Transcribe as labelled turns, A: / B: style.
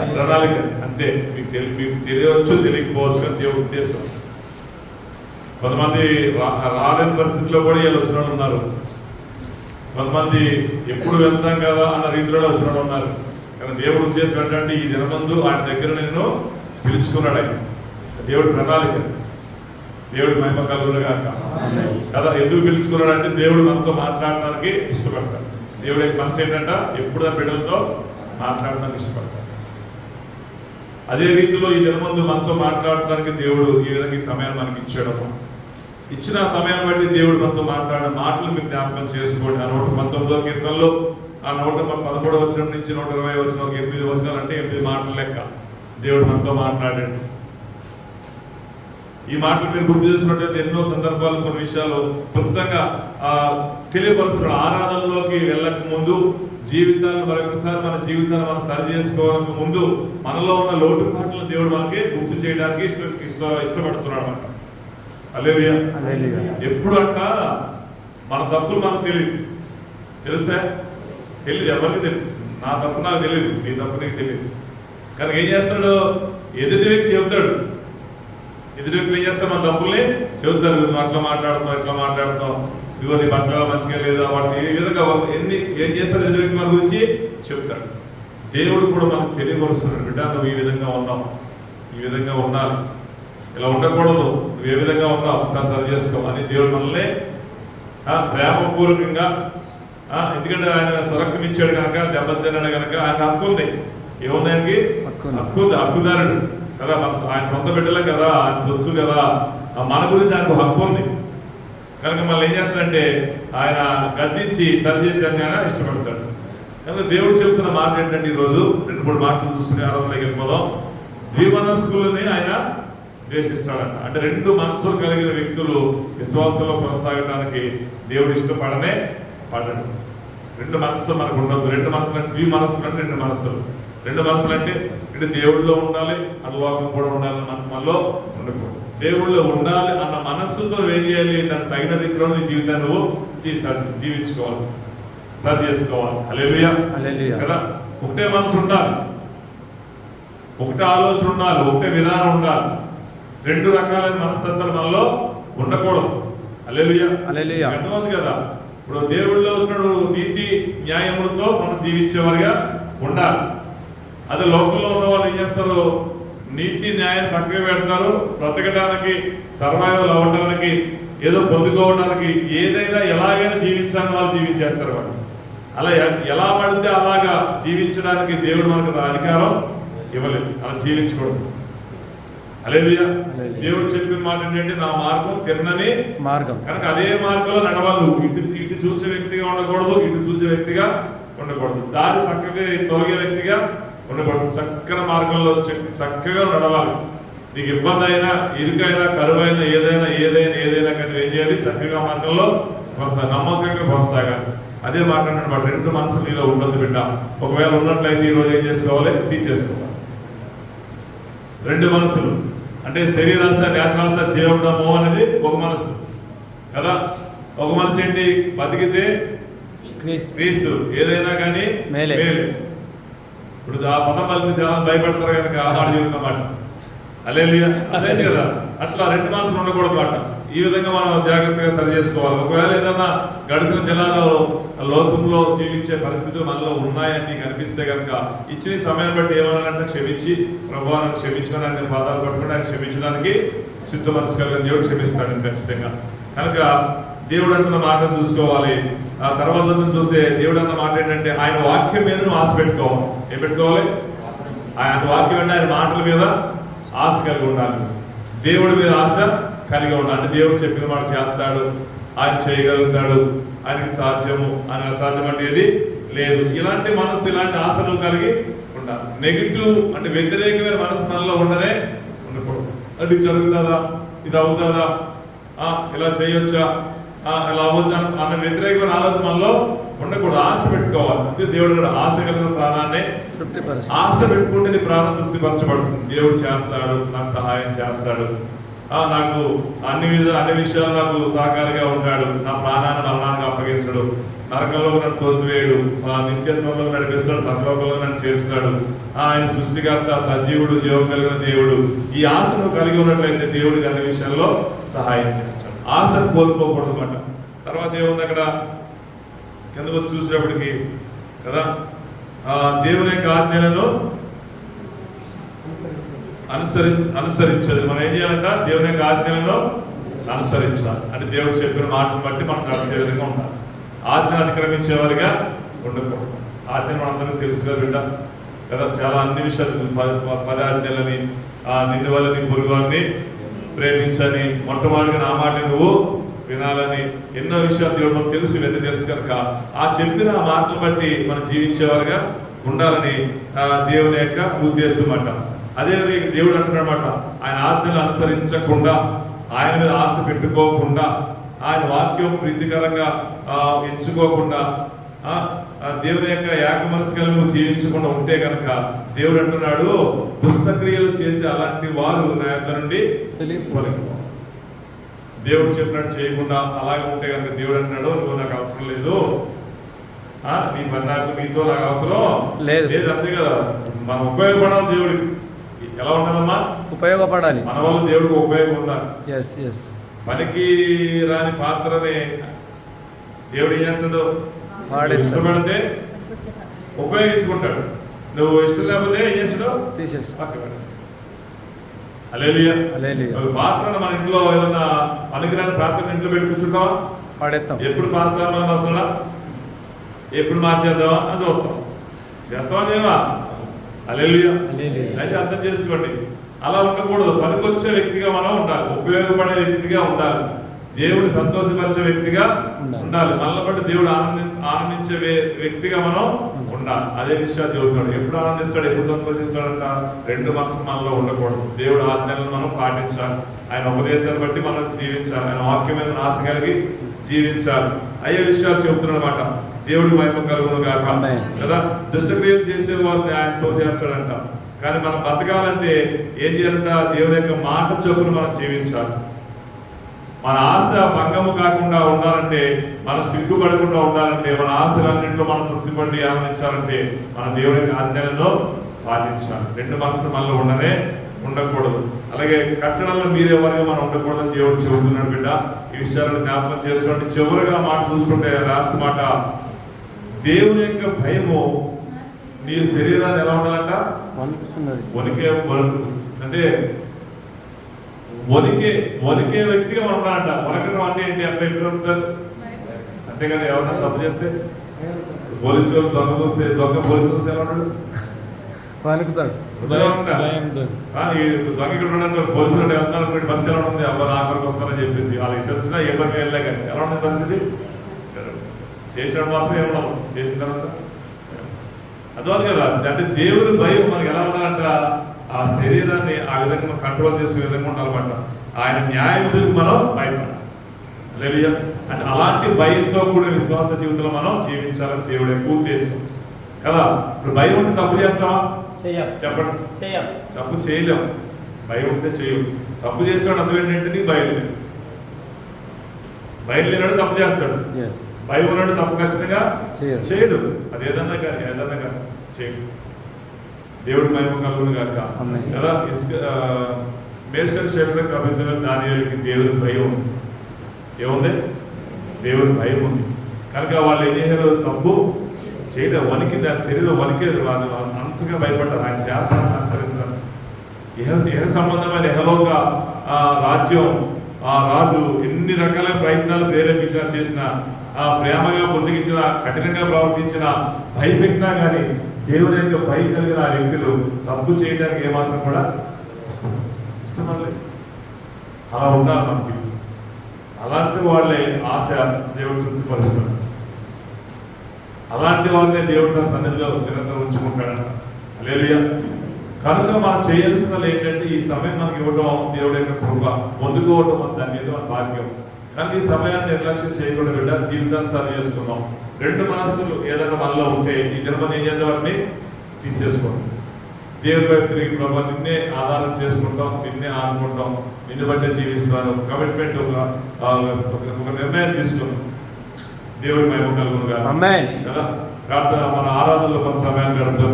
A: ప్రణాళిక. అంతే. మీకు తెలి మీకు తెలియవచ్చు తెలియకపోవచ్చు అని దేవుడి ఉద్దేశం. కొంతమంది రాలేని పరిస్థితిలో కూడా వీళ్ళు వచ్చిన వాళ్ళు ఉన్నారు. కొంతమంది ఎప్పుడు వెళ్తాం కదా అన్న రీతిలో వచ్చిన వాళ్ళు ఉన్నారు. కానీ దేవుడి ఉద్దేశం ఏంటంటే ఈ దినమందు ఆయన దగ్గర నేను పిలుచుకున్నాడు ఆయన. దేవుడి ప్రణాళిక. దేవుడి మహిమ కలుగును గాక. కదా ఎందుకు పిలుచుకున్నాడు అంటే దేవుడు మనతో మాట్లాడడానికి ఇష్టపడతాడు. దేవుడి మనసు ఏంటంట ఎప్పుడు ఆ బిడ్డలతో మాట్లాడడానికి ఇష్టపడతాడు అదే రీతిలో ఈ దినమందు మనతో మాట్లాడటానికి దేవుడు ఈ విధంగా ఈ సమయాన్ని మనకి ఇచ్చాడు ఇచ్చిన సమయం బట్టి దేవుడు మనతో మాట్లాడిన మాటలు మీరు జ్ఞాపకం చేసుకోండి. ఆ నూట పంతొమ్మిదో కీర్తనలో ఆ నూట పదమూడు వచ్చిన నుంచి నూట ఇరవై వచ్చిన ఒక ఎనిమిది వచ్చిన అంటే ఎనిమిది మాటలు లెక్క దేవుడు మనతో మాట్లాడాడు. ఈ మాటలు మీరు గుర్తు చేసుకున్నట్లయితే ఎన్నో సందర్భాలు కొన్ని విషయాలు క్లుప్తంగా ఆ, తెలియపరుస్తున్నాడు. ఆరాధనలోకి వెళ్ళక ముందు జీవితాలను మరొకసారి మన జీవితాన్ని మనం సరి చేసుకోవడానికి ముందు మనలో ఉన్న లోటుపాట్లను దేవుడు మనకి గుర్తు చేయడానికి ఇష్ట ఇష్ట ఇష్టపడుతున్నాడు అనమాట అలేరియా ఎప్పుడు అంట మన తప్పులు మనకు తెలియదు తెలుసా? తెలియదు ఎవరికి తెలియదు నా తప్పు నాకు తెలియదు నీ తప్పు నీకు తెలియదు కానీ ఏం చేస్తాడు? ఎదుటి వ్యక్తి చెబుతాడు. ఎదుటి వ్యక్తులు ఏం చేస్తారు? మన తప్పుల్ని చెబుతారు. నువ్వు అట్లా మాట్లాడుతావు ఇట్లా మాట్లాడుతావు ఇదిగో నీ బట్టల మంచిగా లేదా వాటిని ఏ విధంగా ఎన్ని ఏం చేస్తారు వ్యక్తి మన గురించి చెప్తాడు. దేవుడు కూడా మనకు తెలియపరుస్తున్నాడు బిడ్డ నువ్వు ఈ విధంగా ఉన్నావు. ఈ విధంగా ఉండాలి. ఇలా ఉండకూడదు. నువ్వు ఏ విధంగా ఉన్నావు? ఒకసారి సరి చేసుకో. అని దేవుడు మనల్ని ప్రేమపూర్వకంగా ఆ, ఎందుకంటే ఆయన స్వరక్తం ఇచ్చాడు కనుక దెబ్బతిన్నాడు కనుక ఆయన హక్కు ఉంది. ఏముంది ఆయనకి?
B: హక్కు ఉంది.
A: హక్కు ఉంది హక్కుదారుడు. కదా మన ఆయన సొంత బిడ్డలే కదా ఆయన సొత్తు కదా. మన గురించి ఆయనకు హక్కు ఉంది. కనుక మళ్ళీ ఏం చేస్తాడంటే ఆయన గద్దించి సరి చేశాను ఆయన ఇష్టపడతాడు. కనుక దేవుడు చెప్తున్న మాట ఏంటంటే ఈరోజు రెండు మూడు మాటలు చూసుకుని ఆరాధనలోకి వెళ్ళిపోదాం. ద్విమనస్కులని ఆయన ద్వేషిస్తాడంట. అంటే రెండు మనసులు కలిగిన వ్యక్తులు విశ్వాసంలో కొనసాగడానికి దేవుడు ఇష్టపడనే పడడు. రెండు మనసు మనకు ఉండదు రెండు మనసులు అంటే ద్వి మనసులు అంటే రెండు మనసులు రెండు మనసులు అంటే ఇటు దేవుడిలో ఉండాలి అది లోకం కూడా ఉండాలి మనసు మనలో ఉండకూడదు. దేవుళ్ళో ఉండాలి అన్న మనస్సుతో ఏం చేయాలి? దాని తగిన రీతిలో నీ జీవితాన్ని నువ్వు జీవించుకోవాలి. సరి చేసుకోవాలి. హల్లెలూయా. కదా? ఒకటే మనసు ఉండాలి. ఒకటే ఆలోచన ఉండాలి. ఒకటే విధానం ఉండాలి. రెండు రకాలైన మనస్తత్వాలు మనలో ఉండకూడదు.
B: హల్లెలూయా.
A: అర్థమవుతుంది కదా? ఇప్పుడు దేవుళ్ళలో ఉన్నాడు నీతి న్యాయములతో మనం జీవించేవారిగా ఉండాలి. అదే లోకంలో ఉన్న వాళ్ళు ఏం చేస్తారు? నీతి న్యాయం పక్కన పెడతారు. బ్రతకడానికి సర్వైవల్ అవ్వడానికి ఏదో పొందుకోవడానికి ఏదైనా ఎలాగైనా జీవించాలని వాళ్ళు జీవించేస్తారు వాళ్ళు. అలా ఎలా పడితే అలాగా జీవించడానికి దేవుడు మనకు అధికారం ఇవ్వలేదు. అలా జీవించకూడదు.
B: హల్లెలూయా.
A: దేవుడు చెప్పిన మాట ఏంటంటే నా మార్గం తిన్నని
B: మార్గం.
A: కనుక అదే మార్గంలో నడవాలి ఇటు ఇటు చూసే వ్యక్తిగా ఉండకూడదు ఇటు చూసే వ్యక్తిగా ఉండకూడదు. దారి పక్కకి తొలగే వ్యక్తిగా ఉండకూడదు చక్కని మార్గంలో చక్కగా నడవాలి. నీకు ఇబ్బంది అయినా ఇరుకైనా కరువైనా ఏదైనా ఏదైనా ఏదైనా కానీ ఏం చేయాలి? చక్కగా మార్గంలో కొనసాగ నమ్మకంగా కొనసాగాలి. అదే మాట్లాడిన వాడు. రెండు మనసులు నీలో ఉండదు బిడ్డ. ఒకవేళ ఉన్నట్లయితే ఈ రోజు ఏం చేసుకోవాలి? తీసేసుకోవాలి. రెండు మనసులు. అంటే శరీరాశ నేత్రాశ జీవడము అనేది ఒక మనసు. కదా? ఒక మనసు ఏంటి? బతికితే
B: క్రీస్తు.
A: క్రీస్తు. ఏదైనా కానీ
B: మేలే.
A: ఇప్పుడు ఆ పదం చాలా భయపడతారు కనుక ఆహార జీవితం మాట. అలేలియా అదే కదా. అట్లా రెండు మనసులు ఉండకూడదు మాట ఈ విధంగా మనం జాగ్రత్తగా సరి చేసుకోవాలి. ఒకవేళ ఏదన్నా గడిచిన జిల్లాలో లోకంలో జీవించే పరిస్థితులు మనలో ఉన్నాయని కనిపిస్తే కనుక ఇచ్చిన సమయం బట్టి ఏమన్నానంటే క్షమించి ప్రభు నన్ను క్షమించమని పాదాలు పట్టుకుని ఆయన క్షమించడానికి సిద్ధ మనసు కలిగిన దేవుడు క్షమిస్తాడు ఖచ్చితంగా. కనుక దేవుడు అంటున్న మాటను చూసుకోవాలి. ఆ తర్వాత నుంచి చూస్తే దేవుడు అన్న మాట ఏంటంటే ఆయన వాక్యం మీద నువ్వు ఆశ పెట్టుకోవాలి. ఏం పెట్టుకోవాలి? ఆయన వాక్యం అంటే ఆయన మాటల మీద ఆశ కలిగి ఉండాలి. దేవుడి మీద ఆశ కలిగి ఉండాలి. అంటే దేవుడు చెప్పిన మాట చేస్తాడు ఆయన చేయగలుగుతాడు ఆయనకి సాధ్యము ఆయన అసాధ్యం అంటే ఏది లేదు. ఇలాంటి మనసు ఇలాంటి ఆశలు కలిగి ఉండాలి. నెగిటివ్ అంటే వ్యతిరేకమైన మనసు మనలో ఉండనే ఉండకూడదు. అది జరుగుతుందా? ఇది అవుతుందా? ఇలా చేయొచ్చా? అవ్వచ్చా అన్న వ్యతిరేకమైన ఆలోచన మనలో ఉండకూడదు. ఆశ పెట్టుకోవాలి. దేవుడు కూడా ఆశ కలిగిన ప్రాణాన్ని ఆశ పెట్టుకుంటే నీ ప్రాణం తృప్తిపరచబడుతుంది దేవుడు చేస్తాడు నాకు సహాయం చేస్తాడు. ఆ నాకు అన్ని విధ అన్ని విషయాలు నాకు సహకారిగా ఉంటాడు. నా ప్రాణాన్ని మరణానికి అప్పగించడు. నరకంలో నన్ను తోసివేయడు. ఆ నిత్యత్వంలో నడిపిస్తాడు. పరలోకంలో నన్ను చేస్తాడు ఆయన సృష్టికర్త సజీవుడు జీవం కలిగిన దేవుడు. ఈ ఆశను కలిగి ఉన్నట్లయితే దేవుడికి అన్ని విషయంలో సహాయం చేస్తాడు. ఆశను కోల్పోకూడదు అన్నమాట తర్వాత ఏముంది అక్కడ? కింద వచ్చి చూసేటప్పటికి కదా? ఆ, దేవుని యొక్క ఆజ్ఞలను అనుసరి అనుసరించదు. మనం ఏం చేయాలంట? దేవుని యొక్క ఆజ్ఞలను అనుసరించాలి. అంటే దేవుడు చెప్పిన మాటను బట్టి మనం నడిచే విధంగా ఉండాలి. ఆజ్ఞను అతిక్రమించేవారిగా ఉండకూడదు. ఆజ్ఞ మనందరికీ తెలుసు కదా బిడ్డ. కదా? చాలా అన్ని విషయాలు ప- ప- ఆజ్ఞలని ఆ, నిన్ను వల్లని పొరుగుని ప్రేమించని మొట్టమొదటిగా నా మాట నువ్వు వినాలని ఎన్నో విషయాలు దేవుడు మనకు తెలుసు ఇవన్నీ తెలుసు కనుక. ఆ చెప్పిన ఆ మాటలు బట్టి మనం జీవించేవారుగా ఉండాలని దేవుని యొక్క ఉద్దేశం అంట. అదే దేవుడు అంటున్నాడన్నమాట ఆయన ఆజ్ఞలు అనుసరించకుండా ఆయన మీద ఆశ పెట్టుకోకుండా ఆయన వాక్యం ప్రీతికరంగా ఎంచుకోకుండా దేవుని యొక్క ఏక మనసు కలిగి నువ్వు జీవించకుండా ఉంటే కనుక దేవుడు అంటున్నాడు దుష్టక్రియలు చేసి అలాంటి వారు నా యొక్క నుండి. దేవుడు చెప్పినట్టు చేయకుండా అలాగే ఉంటే కనుక దేవుడు అంటున్నాడు నువ్వు నాకు అవసరం లేదు. ఆ, నీ పని నాకు నీతో నాకు అవసరం
B: లేదు.
A: లేదు అంతే కదా. మనం ఉపయోగపడాలి దేవుడికి. ఎలా ఉండాలమ్మా?
B: ఉపయోగపడాలి.
A: మన వల్ల దేవుడికి ఉపయోగం ఉండాలి పనికి రాని పాత్రని దేవుడు ఏం చేస్తాడు. ఇష్టపడితే ఉపయోగించుకుంటాడు. నువ్వు ఇష్టం లేకపోతే ఏం చేస్తాడు
B: తీసేసి
A: పక్కన పడేస్తాడు. హల్లెలూయా.
B: హల్లెలూయా.
A: నువ్వు పాత్రను మన ఇంట్లో ఏదన్నా పనికిరాని ప్రార్థన ఇంట్లో పెట్టి కూర్చుంటావా?
B: పాడేస్తాం
A: ఎప్పుడు అవ్వాలని వస్తాడా? ఎప్పుడు మార్చేద్దామా? అని చూస్తాం. చేస్తావా చేయవా?
B: హల్లెలూయా.
A: అయితే అర్థం చేసుకోండి. అలా ఉండకూడదు. పనికొచ్చే వ్యక్తిగా మనం ఉండాలి. ఉపయోగపడే వ్యక్తిగా ఉండాలి. దేవుని సంతోషపరిచే వ్యక్తిగా
B: ఉండాలి.
A: ఉండాలి. మనల్ని బట్టి దేవుడు ఆనంది ఆనందించే వ్యక్తిగా మనం ఉండాలి. అదే విషయాలు చెబుతున్నాడు. ఎప్పుడు ఆనందిస్తాడు ఎప్పుడు సంతోషిస్తాడంట? రెండు మనసు మనలో ఉండకూడదు. దేవుడు ఆజ్ఞలను మనం పాటించాలి. ఆయన ఉపదేశాన్ని బట్టి మనం జీవించాలి. ఆయన వాక్యం మీద ఆశ కలిగి జీవించాలి. అయ్యే విషయాలు చెబుతున్నాడు అనమాట దేవుడి మహిమ కలుగును కాక. కదా? దుష్టక్రియలు చేసే వారిని ఆయన తోసేస్తాడంట. కానీ మనం బతకాలంటే ఏం చేయాలంట? దేవుని యొక్క మాట చొప్పున మనం జీవించాలి. మన ఆశ భంగము కాకుండా ఉండాలంటే మనం సిగ్గుపడకుండా ఉండాలంటే మన ఆశలన్నింటిలో మనం తృప్తిపడి ఆనందించాలంటే మన దేవుని యొక్క ఆజ్ఞలను పాటించాలి. రెండు మనసు మనలో ఉండనే ఉండకూడదు. అలాగే కట్టడంలో మీరే వారిగా మనం ఉండకూడదని దేవుడు చెబుతున్నాడు బిడ్డ. ఈ విషయాలను జ్ఞాపకం చేసుకోండి. చివరిగా మాట చూసుకుంటే లాస్ట్ మాట. దేవుని యొక్క భయము నీ శరీరాన్ని ఎలా ఉండాలంట? వణికే వణుకు. అంటే వణికే వణికే వ్యక్తిగా ఉండాలంట వణకడం అంటే ఏంటి? అట్లా ఎప్పుడు ఉంటారు అంతే కదా ఎవరన్నా తప్పు చేస్తే? పోలీసు వాళ్ళు దొంగ చూస్తే దొంగ పోలీసు చూస్తే ఎలా ఉంటాడు
B: వణుకుతాడు.
A: దొంగ ఇక్కడ ఉండడానికి పోలీసు అనుకోండి బస్సు ఎలా అబ్బా నా కొరకు వస్తారని చెప్పేసి. వాళ్ళ ఇంటి వచ్చినా ఏ పనికి వెళ్ళలే కానీ. ఎలా ఉంటుంది పరిస్థితి? చేసినప్పుడు మాత్రం ఏమన్నా చేసిన తర్వాత? అర్థం కదా. అంటే దేవుని భయం మనకి ఎలా ఉండాలంట ఆ శరీరాన్ని ఆ విధంగా కంట్రోల్ చేసే విధంగా ఉండాలన్నమాట ఆయన న్యాయవిధులకు మనం భయపడాలి. హల్లెలూయా. అంటే అలాంటి భయంతో కూడిన విశ్వాస జీవితంలో మనం జీవించాలని దేవుడి యొక్క ఉద్దేశం కదా? ఇప్పుడు భయం ఉంటే తప్పు చేస్తావా? చెప్పండి. తప్పు చేయలేం. భయం ఉంటే చేయవు తప్పు చేసాడు అర్థం ఏంటంటే నీకు భయం లేదు. భయం లేనాడు తప్పు చేస్తాడు. భయం ఉన్నాడు తప్పు ఖచ్చితంగా
B: చేయడు.
A: చేయడు. అది ఏదన్నా కానీ ఏదన్నా కానీ చేయడు. దేవుడి మహిమ కలుగును గాక. కదా? ఇసుక మేషన్ శరీరం కవితలు దానియాలకి దేవుని భయం ఉంది. ఏముంది? దేవుని భయం ఉంది. కనుక వాళ్ళు ఏం చేశారు తప్పు చేయలేదు. వనికి దాని శరీరం వనికేది వాళ్ళు అంతగా భయపడ్డారు. ఆయన శాస్త్రాన్ని అనుసరించారు ఇహ ఇహ సంబంధమైన ఇహలోక ఆ రాజ్యం ఆ రాజు ఎన్ని రకాల ప్రయత్నాలు ప్రేరేపించినా చేసిన ఆ ప్రేమగా బుజ్జగించిన కఠినంగా ప్రవర్తించిన భయపెట్టినా కానీ దేవుని యొక్క భయం కలిగిన ఆ వ్యక్తులు తప్పు చేయడానికి ఏమాత్రం కూడా ఇష్టం అలా ఉండాలి మన జీవితం. అలాంటి వాళ్ళే ఆశ దేవుడు తృప్తిపరుస్తున్నాడు అలాంటి వాళ్ళే దేవుడు తన సన్నిధిలో నిరంతరం ఉంచుకుంటాడు. కనుక మనం చేయాల్సినది ఏంటంటే ఈ సమయం మనకి ఇవ్వడం దేవుడి యొక్క కృప పొందుకోవడం మన దాని మీద మన భాగ్యం. కానీ ఈ సమయాన్ని నిర్లక్ష్యం చేయకుండా బిడ్డ జీవితాన్ని సరి చేసుకున్నాం రెండు మనస్సులు ఏదైనా మనలో ఉంటే ఈ జన్మని ఏం చేద్దాం వాటిని తీసేసుకోండి. దేవుని వైపు తిరిగి ప్రభా నిన్నే ఆధారం చేసుకుంటాం నిన్నే ఆనుకుంటాం నిన్ను బట్టే జీవిస్తాను కమిట్మెంట్ ఒక ఒక నిర్ణయం తీసుకున్నాం. దేవుడి మహిమ కలుగునుగా
B: అమ్మాయి
A: కదా? మన ఆరాధనలో కొంత సమయాన్ని గడుపుతాం